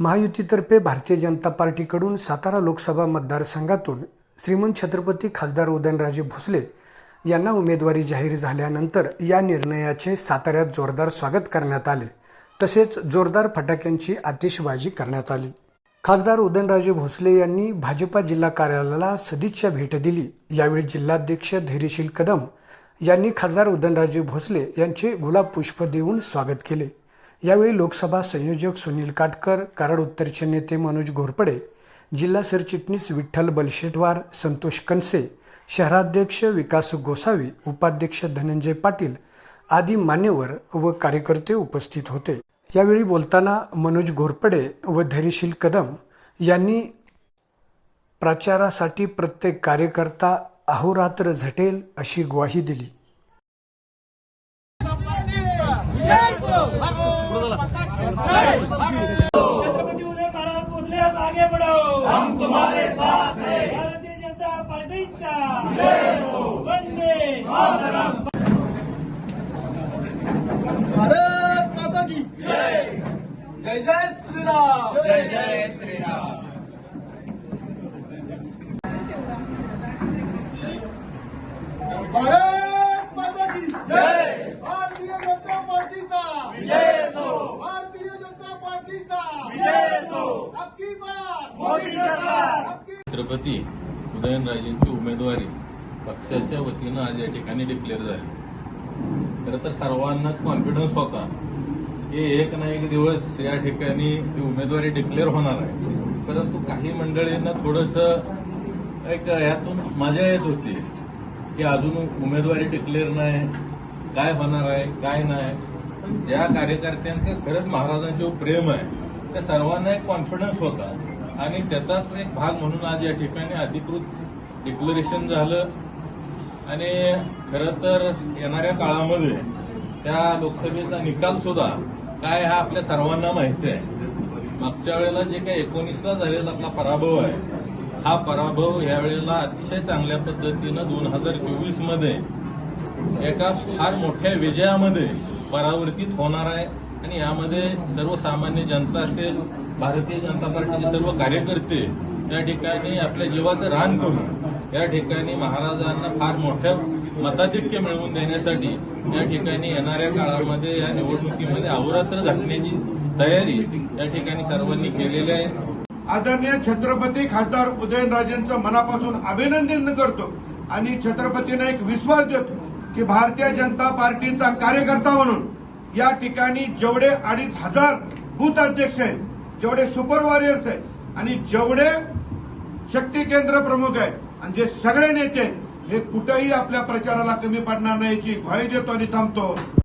महायुतीतर्फे भारतीय जनता पार्टीकडून सातारा लोकसभा मतदारसंघातून श्रीमंत छत्रपती खासदार उदयनराजे भोसले यांना उमेदवारी जाहीर झाल्यानंतर या निर्णयाचे साताऱ्यात जोरदार स्वागत करण्यात आले. तसेच जोरदार फटाक्यांची आतिषबाजी करण्यात आली. खासदार उदयनराजे भोसले यांनी भाजपा जिल्हा कार्यालयाला सदिच्छा भेट दिली. यावेळी जिल्हाध्यक्ष धैर्यशील कदम यांनी खासदार उदयनराजे भोसले यांचे गुलाब पुष्प देऊन स्वागत केले. यावेळी लोकसभा संयोजक सुनील काटकर कराड उत्तरचे नेते मनोज घोरपडे जिल्हा सरचिटणीस विठ्ठल बलशेटवार संतोष कनसे शहराध्यक्ष विकास गोसावी उपाध्यक्ष धनंजय पाटील आदी मान्यवर व कार्यकर्ते उपस्थित होते. यावेळी बोलताना मनोज घोरपडे व धैर्यशील कदम यांनी प्रचारासाठी प्रत्येक कार्यकर्ता अहोरात्र झटेल अशी ग्वाही दिली. छत्रपति उदय महाराज भोसले आप आगे बढ़ो हम तुम्हारे साथ हैं। भारतीय जनता पार्टीचा वंदे भारत माता की जय। जय जय श्रीराम। जय जय श्रीराम। भारत माता की जय भारतीय जनता पार्टीचा विजय असो भारतीय जनता पार्टीचा विजय असो अबकी बार मोदी सरकार अबकी छत्रपती उदयनराजेंची उमेदवारी पक्षाच्या वतीनं आज या ठिकाणी डिक्लेअर झाली. खरं तर सर्वांनाच कॉन्फिडन्स होता की एक ना एक दिवस या ठिकाणी ती उमेदवारी डिक्लेअर होणार आहे. परंतु काही मंडळींना थोडंसं एक यातून मजा येत होती की अजून उमेदवारी डिक्लेअर नाही. काय होणार आहे? काय नाही? ज्या कार्यकर्त्यांचं खरंच महाराजांच्यावर प्रेम आहे. त्या सर्वांना एक कॉन्फिडन्स होता. आणि त्याचाच एक भाग म्हणून आज या ठिकाणी अधिकृत डिक्लरेशन झालं. आणि खरं तर येणाऱ्या काळामध्ये त्या लोकसभेचा निकाल सुद्धा काय हा आपल्या सर्वांना माहिती आहे. मागच्या वेळेला जे काही एकोणीसला झालेला आपला पराभव आहे हा पराभव यावेळेला अतिशय चांगल्या पद्धतीनं दोन हजार चोवीसमध्ये एका फार मोठ्या विजयामध्ये परावर्तित होणार आहे आणि यामध्ये सर्वसामान्य जनता असेल भारतीय जनता पार्टीचे सर्व कार्यकर्ते या ठिकाणी आपल्या जीवाचं रान करून या ठिकाणी महाराजांना फार मोठ्या मताधिक्य मिळवून देण्यासाठी या ठिकाणी येणाऱ्या काळामध्ये या निवडणुकीमध्ये अहोरात्र घालण्याची तयारी या ठिकाणी सर्वांनी केलेली आहे. आदरणीय छत्रपती खासदार उदयनराजेंचं मनापासून अभिनंदन करतो आणि छत्रपतींना एक विश्वास देतो. की भारतीय जनता पार्टीचा कार्यकर्ता म्हणून या ठिकाणी जेवढे अडीच हजार बूथ अध्यक्ष आहेत जेवढे सुपर वॉरियर्स आहेत आणि जेवढे शक्ती केंद्र प्रमुख आहेत आणि जे सगळे नेते आहेत, हे कुठेही आपल्या प्रचाराला कमी पडणार नाही याची ग्वाही देतो आणि थांबतो.